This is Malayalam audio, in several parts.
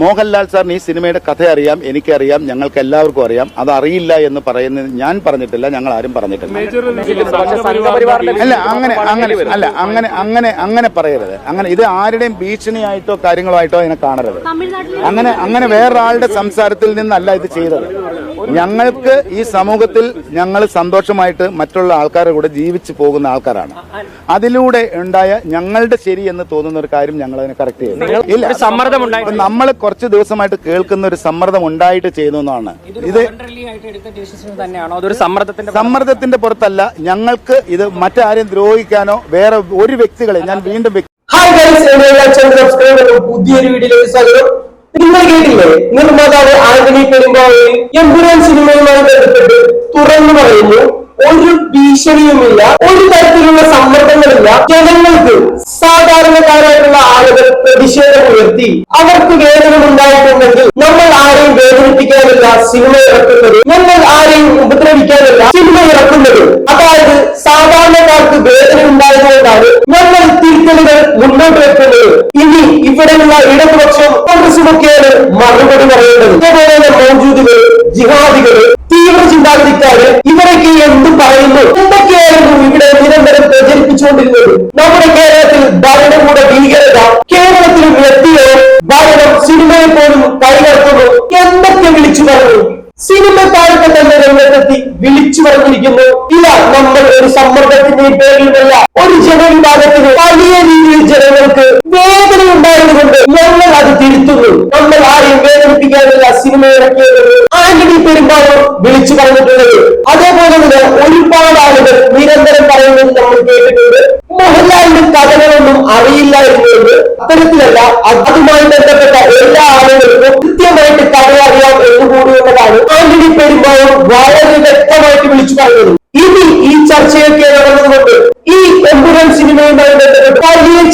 മോഹൻലാൽ സാറിന് ഈ സിനിമയുടെ കഥ അറിയാം എനിക്കറിയാം ഞങ്ങൾക്ക് എല്ലാവർക്കും അറിയാം. അത് അറിയില്ല എന്ന് പറയുന്നത് ഞാൻ പറഞ്ഞിട്ടില്ല ഞങ്ങൾ ആരും പറഞ്ഞിട്ടില്ല. അല്ല അങ്ങനെ അങ്ങനെ അല്ല അങ്ങനെ അങ്ങനെ അങ്ങനെ പറയരുത്. അങ്ങനെ ഇത് ആരുടെയും ഭീഷണിയായിട്ടോ കാര്യങ്ങളോ ആയിട്ടോ അതിനെ കാണരുത്. അങ്ങനെ അങ്ങനെ വേറൊരാളുടെ സംസാരത്തിൽ നിന്നല്ല ഇത് ചെയ്തത്. ഞങ്ങൾക്ക് ഈ സമൂഹത്തിൽ ഞങ്ങൾ സന്തോഷമായിട്ട് മറ്റുള്ള ആൾക്കാരുടെ കൂടെ ജീവിച്ചു പോകുന്ന ആൾക്കാരാണ്. അതിലൂടെ ഉണ്ടായ ഞങ്ങളുടെ ശരി എന്ന് തോന്നുന്ന ഒരു കാര്യം ഞങ്ങൾ അതിനെ കറക്റ്റ് ചെയ്യുന്നു ഇല്ല. സമ്മർദ്ദം ഉണ്ടായി നമ്മൾ കുറച്ച് ദിവസമായിട്ട് കേൾക്കുന്ന ഒരു സമ്മർദ്ദം ഉണ്ടായിട്ട് ചെയ്യുന്നതാണ് ഇത് ആയിട്ട് എടുത്ത ഡിസിഷൻ തന്നെയാണോ? അതൊരു സമ്മർദ്ദത്തിന്റെ പുറത്തല്ല ഞങ്ങൾക്ക് ഇത് മറ്റാരെയും ദ്രോഹിക്കാനോ വേറെ ഒരു വ്യക്തികളെ ഞാൻ വീണ്ടും വ്യക്തി ഹായ് ഗൈസ് സബ്സ്ക്രൈബ് പുതിയൊരു വീഡിയോയിലേക്ക് സ്വാഗതം. നിങ്ങൾ കേട്ടില്ലേ? നിർമ്മാതാവ് ആന്റണി പെരുമ്പാവയിൽ എമ്പുരാൻ സിനിമയുമായി ബന്ധപ്പെട്ട് തുറന്നു പറയുന്നു ഒരു ഭീഷണിയുമില്ല ഒരു തരത്തിലുള്ള സമ്മർദ്ദങ്ങളില്ല ജനങ്ങൾക്ക് സാധാരണക്കാരായിട്ടുള്ള ആളുകൾ പ്രതിഷേധം ഉയർത്തി അവർക്ക് വേദന ഉണ്ടായിട്ടുണ്ടെങ്കിൽ നമ്മൾ ആരെയും വേദനിപ്പിക്കാനല്ല സിനിമ ഇറക്കുന്നത്. നമ്മൾ ആരെയും ഉപദ്രവിക്കാനല്ല സിനിമ ഇറക്കുന്നത്. അതായത് സാധാരണക്കാർക്ക് വേദന ഉണ്ടായതുകൊണ്ടാണ് നമ്മൾ തിരുത്തലുകൾ മുന്നോട്ട് വെക്കുന്നത്. ഇവിടെയുള്ള ഇടതുപക്ഷം കോൺഗ്രസുമൊക്കെയാണ് മറുപടി പറയേണ്ടത്. ഇതേപോലെ മൗജൂദുകൾ ജിഹാദികൾ തീവ്ര ചിന്താഗതിക്കാര് ഇവരൊക്കെ എന്ത് പറയുന്നു? എന്തൊക്കെയായിരുന്നു ഇവിടെ നിരന്തരം പ്രചരിപ്പിച്ചുകൊണ്ടിരുന്നത്? നമ്മുടെ കേരളത്തിൽ ഭരണകൂട ഭീകരത കേരളത്തിൽ വ്യക്തിയോ ഭരണം സിനിമയെ പോലും കൈകടത്തുന്നു എന്തൊക്കെ വിളിച്ചു പറഞ്ഞു? സിനിമക്കാരൊക്കെ തന്നെ രംഗത്തെത്തി വിളിച്ചു പറഞ്ഞിരിക്കുന്നു. ഇല്ല നമ്മൾ ഒരു സമ്മർദ്ദത്തിന്റെയും പേരിലുമല്ല ഒരു ജനവിഭാഗത്തിന് വലിയ രീതിയിൽ ജനങ്ങൾക്ക് വേദന ഉണ്ടായതുകൊണ്ട് ഞങ്ങൾ അത് തിരുത്തുന്നു നമ്മൾ ആരെയും വേദനിപ്പിക്കാനുള്ള സിനിമ ഇറക്കിയത് ആന്റണി പെരുമ്പാവൂർ വിളിച്ചു പറഞ്ഞിട്ടുള്ളത്. അതേപോലെ തന്നെ ഒരുപാട് ആളുകൾ നിരന്തരം പറയുന്നത് നമ്മൾ കേട്ടിട്ടുണ്ട്. മോഹൻലാലിന്റെ കഥകളൊന്നും അറിയില്ലായിരുന്നു എന്ന് അത്തരത്തിലല്ല അതുമായി ബന്ധപ്പെട്ട എല്ലാ ആളുകൾക്കും കൃത്യമായിട്ട് കഥ അറിയാം എന്ന് എന്നതാണ് ആന്റണി പെരുമ്പാവൂർ വളരെ വ്യക്തമായിട്ട് വിളിച്ചു പറഞ്ഞത്. ഇനി ഈ ചർച്ചയൊക്കെ നടന്നതുകൊണ്ട് ഈ എമ്പുരൻ സിനിമയുമായി ബന്ധപ്പെട്ട്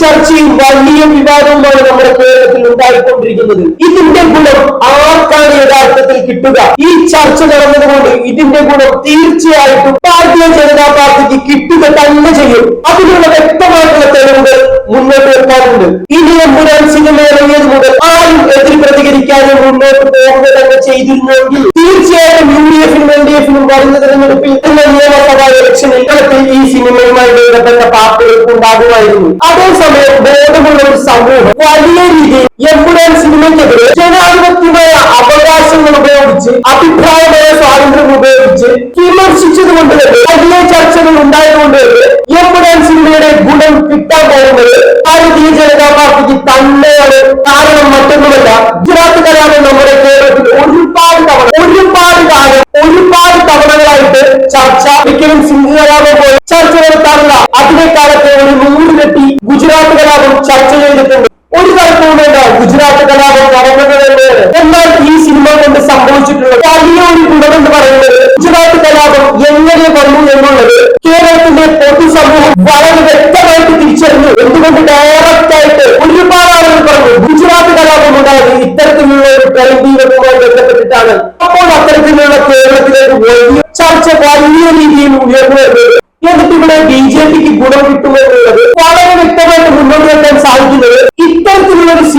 ചർച്ചയും വലിയ വിവാദവുമാണ് നമ്മുടെ കേരളത്തിൽ ഉണ്ടായിക്കൊണ്ടിരിക്കുന്നത്. ഇതിന്റെ ഗുണം ആർക്കാണ് യഥാർത്ഥത്തിൽ കിട്ടുക? ഈ ചർച്ച നടന്നതുകൊണ്ട് ഇതിന്റെ ഗുണം തീർച്ചയായിട്ടും ഭാരതീയ ജനതാ പാർട്ടിക്ക് കിട്ടുക തന്നെ ചെയ്യും. അതിനുള്ള വ്യക്തമായിട്ടുള്ള തെളിവുകൾ മുന്നോട്ട് വെക്കാറുണ്ട്. ഇനി എമ്പുരാൻ സിനിമ ഇറങ്ങിയത് മുതൽ ആരും എതിർ പ്രതികരിക്കാതെ മുന്നോട്ട് പോകുക തന്നെ ചെയ്തിരുന്നുവെങ്കിൽ തീർച്ചയായും യു ഡി എഫിനും എൽ ഡി എഫിനും വരുന്ന തെരഞ്ഞെടുപ്പിൽ നിയമസഭാ ഇലക്ഷനിൽ ഈ സിനിമയുമായി ബന്ധപ്പെട്ട പാർട്ടികൾക്ക് ഉണ്ടാകുമായിരുന്നു അതേസമയം ബോധമുള്ള ഒരു സമൂഹം. വലിയ രീതിയിൽ എമ്പുരാൻ സിനിമയ്ക്കെതിരെ ജനാധിപത്യമായ അവകാശങ്ങൾ ഉപയോഗിച്ച് അഭിപ്രായമായ സ്വാതന്ത്ര്യം ഉപയോഗിച്ച് വിമർശിച്ചതുകൊണ്ട് തന്നെ വലിയ ചർച്ചകൾ ഉണ്ടായതുകൊണ്ട് തന്നെ എമ്പുരാൻ സിനിമയുടെ ഗുണം കിട്ടാൻ പോകുന്നത് ഭാരതീയ ജനതാ പാർട്ടിക്ക് തന്നെയാണ്. കാരണം മറ്റൊന്നുമല്ല ഗുജറാത്ത് കലാപം നമ്മുടെ കേരളത്തിൽ ഒരുപാട് തവണ ഒരുപാട് കാലം ഒരുപാട് തവണകളായിട്ട് ചർച്ച ഒരിക്കലും സിംഗ് കലാപം പോലെ ചർച്ച നടത്താറില്ല അതിനേക്കാലത്തെ ഒരു നൂറിലെത്തി ഗുജറാത്ത് കലാപം ചർച്ച ചെയ്തിട്ടുണ്ട്. ഒരു തരത്തിലും വേണ്ട ഗുജറാത്ത് കലാപം നടന്നത് എന്നാൽ ഈ സിനിമ കൊണ്ട് സംഭവിച്ചിട്ടുള്ള വലിയ ഒരു ഗുണമെന്ന് പറയുന്നത് ഗുജറാത്ത് കലാപം എങ്ങനെ വന്നു എന്നുള്ളത് കേരളത്തിന്റെ പൊതുസമൂഹം വളരെ വ്യക്തമായിട്ട് തിരിച്ചറിഞ്ഞു. എന്തുകൊണ്ട് ഡയറക്റ്റ് ആയിട്ട് ഒരുപാട് ആളുകൾ പറഞ്ഞു ഗുജറാത്ത് കലാപം ഉണ്ടായത് ഇത്തരത്തിലുള്ള ഒരു പരിധീവകവുമായി ബന്ധപ്പെട്ടിട്ടാണ്. അപ്പോൾ അത്തരത്തിലുള്ള കേരളത്തിലേക്ക് വലിയ ചർച്ച വലിയ രീതിയിൽ ഉയർന്നു വരുന്നത്. എന്നിട്ട് ഇവിടെ ബി ജെ പിക്ക് ഗുണം കിട്ടുമെന്നുള്ളത്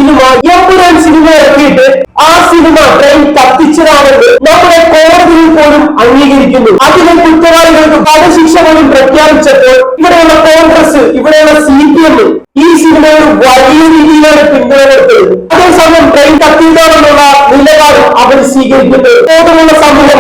സിനിമ എമ്പുരാൻ സിനിമ ഇറക്കിയിട്ട് ആ സിനിമ ട്രെയിൻ കത്തിച്ചതാണെന്ന് നമ്മുടെ കോടതിയിൽ പോലും അംഗീകരിക്കുന്നു. അതിലെ കുറ്റവാളികൾക്ക് പോലും പ്രഖ്യാപിച്ചപ്പോൾ ഇവിടെയുള്ള കോൺഗ്രസ് ഇവിടെയുള്ള സി പി എം ഈ സിനിമയിൽ വലിയ രീതിയിലാണ് പിന്തുണ അതേസമയം ട്രെയിൻ കത്തിയതാണെന്നുള്ള നിലപാട് അവർ സ്വീകരിക്കുന്നത്? സമൂഹം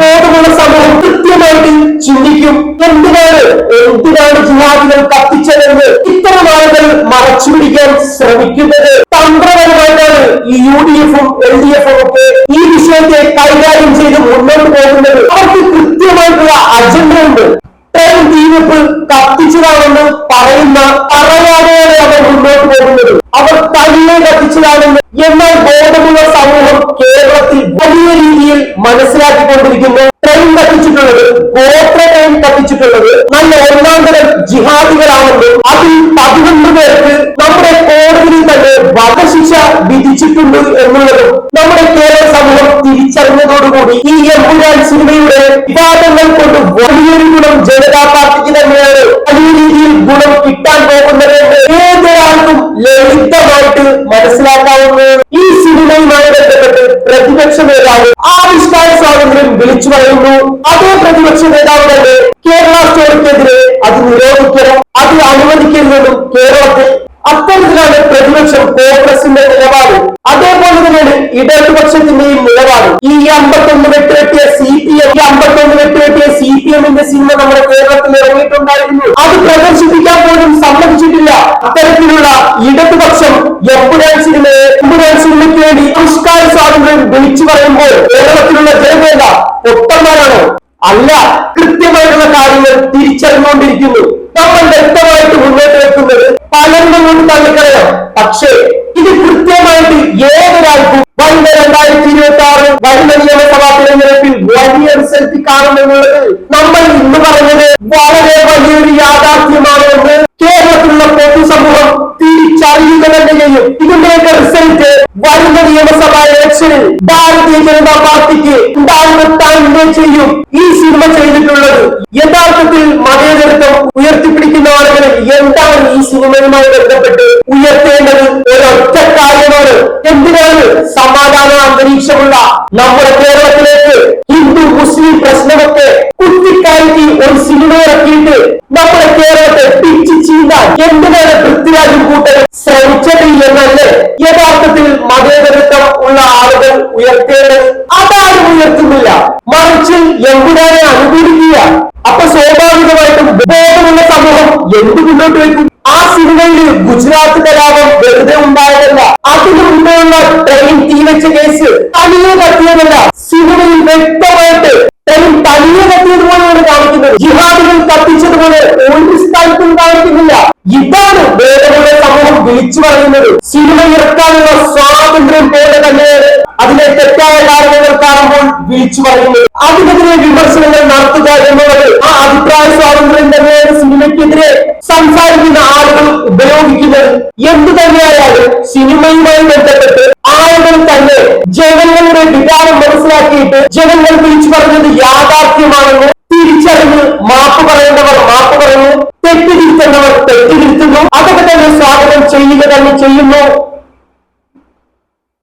ബോധമുള്ള സമൂഹം കൃത്യമായിട്ട് ചിന്തിക്കും. എന്തിനാണ് എന്തിനാണ് ജിഹാദികൾ കത്തിച്ചതെന്ന് ഇത്തരം ആളുകൾ മറച്ചു പിടിക്കാൻ ശ്രമിക്കുന്നത്? തന്ത്രപരമായിട്ടാണ് ഈ യു ഡി എഫും എൽ ഡി എഫും ഒക്കെ ഈ വിഷയത്തെ കൈകാര്യം ചെയ്ത് മുന്നോട്ട് പോകുന്നത്. അവർക്ക് കൃത്യമായിട്ടുള്ള അജണ്ട ഉണ്ട് കത്തിച്ചതാണെന്ന് പറയുന്ന മുന്നോട്ട് പോകുന്നത് അവർ തന്നെ കത്തിച്ചതാണെന്ന് എന്നാൽ ബോധമുള്ള സമൂഹം കേരളത്തിൽ വലിയ രീതിയിൽ മനസ്സിലാക്കിക്കൊണ്ടിരിക്കുന്നു. ട്രെയിൻ കത്തിച്ചിട്ടുള്ളത് ഗോത്ര ട്രെയിൻ കത്തിച്ചിട്ടുള്ളത് നല്ല ഒന്നാം തരം ജിഹാദികളാണെന്നും അതിൽ പതിനൊന്ന് പേർക്ക് നമ്മുടെ കോടതിയിൽ തന്നെ വധശിക്ഷ വിധിച്ചിട്ടുണ്ട് എന്നുള്ളതും നമ്മുടെ കേരള സമൂഹം തിരിച്ചറിഞ്ഞതോടുകൂടി ഈ എമ്പുരാൻ സിനിമയുടെ വിവാദങ്ങൾ കൊണ്ട് വലിയൊരു ഗുണം ജനതാ പാർട്ടിക്ക് തന്നെയാണ് പ്രതിപക്ഷ നേതാവ് ആവിഷ്കാര സ്വാതന്ത്ര്യം വിളിച്ചു പറയുന്നു. അതേ പ്രതിപക്ഷ നേതാവ് തന്നെ കേരള സ്റ്റോറിക്കെതിരെ അത് നിരോധിക്കണം അത് അനുവദിക്കരുതെന്നും കേരളത്തിൽ അത്തരത്തിലാണ് പ്രതിപക്ഷം കോൺഗ്രസിന്റെ നിലപാട്. അതേപോലെ തന്നെയാണ് ഇടതുപക്ഷത്തിന്റെയും നിലപാട്. ഈ അമ്പത്തൊന്ന് വെട്ടുകെട്ടിയ സി പി എം ഈ അമ്പത്തൊന്ന് വെട്ടുകെട്ടിയ സി പി എമ്മിന്റെ സിനിമ നമ്മുടെ കേരളത്തിൽ ഇറങ്ങിയിട്ടുണ്ടായിരുന്നു. അത് പ്രദർശിപ്പിക്കാൻ പോലും സമ്മതിച്ചിട്ടില്ല. അത്തരത്തിലുള്ള ഇടതുപക്ഷം എമ്പുരാൻ സിനിമയെ എമ്പുരാൻ വിളിച്ചു പറയുമ്പോൾ കേരളത്തിലുള്ള ജനതയല്ല പൊട്ടന്മാരാണോ. അല്ല കൃത്യമായിട്ടുള്ള കാര്യങ്ങൾ തിരിച്ചറിഞ്ഞുകൊണ്ടിരിക്കുന്നു. നമ്മൾ വ്യക്തമായിട്ട് മുന്നോട്ട് വെക്കുന്നത് പലരുടെ കൊണ്ട് തള്ളിക്കളയാം പക്ഷേ ഇത് കൃത്യമായിട്ട് ഏതൊരാൾക്കും വരുന്ന രണ്ടായിരത്തി ഇരുപത്തി ആറ് വരുന്ന നിയമസഭാ തിരഞ്ഞെടുപ്പിൽ വലിയ റിസൾട്ട് കാണുമെന്നുള്ളത് നമ്മൾ ഇന്ന് പറഞ്ഞത് വളരെ ഇലക്ഷനിൽ ഭാരതീയ ജനതാ പാർട്ടിക്ക് ഉണ്ടാകുന്ന ചെയ്യും ഈ സിനിമ ചെയ്തിട്ടുള്ളത്. യഥാർത്ഥത്തിൽ മതേതരത്വം ഉയർത്തിപ്പിടിക്കുന്ന ആളുകൾ എന്താണ് ഈ സിനിമയുമായി ബന്ധപ്പെട്ട് ഉയർത്തേണ്ടത്? ഒരൊറ്റ കാര്യമാണ്. എന്തിനാണ് സമാധാന അന്തരീക്ഷമുള്ള നമ്മുടെ ഉയർത്തുന്നില്ല. മറിച്ച് എമ്പുരാനെ അനുകൂലിക്കുക? അപ്പൊ സ്വാഭാവികമായിട്ടും ബോധമുള്ള സമൂഹം എന്ത് മുന്നോട്ട് വയ്ക്കും? ആ സിനിമയിൽ ഗുജറാത്ത് കലാപം വെറുതെ ഉണ്ടായതല്ല. അതിനു മുന്നേയുള്ള ട്രെയിൻ തീവച്ച കേസ് തനിയെ കത്തിയതല്ല. സിനിമയിൽ വ്യക്തമായിട്ട് ട്രെയിൻ തനിയെ കത്തിയതുപോലെയാണ് കാണിക്കുന്നത്. ജിഹാദികൾ കത്തിച്ചതുപോലെ ഒരു സ്ഥലത്തും കാണിക്കുന്നില്ല. ഇതാണ് വേദമുള്ള സമൂഹം വിളിച്ചു പറയുന്നത്. സിനിമ ഇറക്കാനുള്ള സ്വാതന്ത്ര്യം പോലെ തന്നെയാണ് അതിലെ തെറ്റായ കാണുമ്പോൾ വിളിച്ചു പറയുന്നത്. അതിനെതിരെ വിമർശനങ്ങൾ നടത്തുക എന്നുള്ളത് ആ അഭിപ്രായ സ്വാതന്ത്ര്യം തന്നെയാണ് സിനിമയ്ക്കെതിരെ സംസാരിക്കുന്ന ആളുകൾ ഉപയോഗിക്കുന്നത് എന്തു തന്നെയായാലും സിനിമയുമായി ബന്ധപ്പെട്ട് ആളുകൾ തന്നെ ജനങ്ങളുടെ വികാരം മനസ്സിലാക്കിയിട്ട് ജനങ്ങൾ വിളിച്ചു പറഞ്ഞത് യാഥാർത്ഥ്യമാണെന്ന് തിരിച്ചറിഞ്ഞ് മാപ്പ് പറയേണ്ടവർ മാപ്പ് പറയുന്നു തെറ്റ് തിരുത്തേണ്ടവർ തെറ്റ് തിരുത്തുന്നു അതൊക്കെ തന്നെ സ്വാഗതം ചെയ്യുക തന്നെ ചെയ്യുന്നു.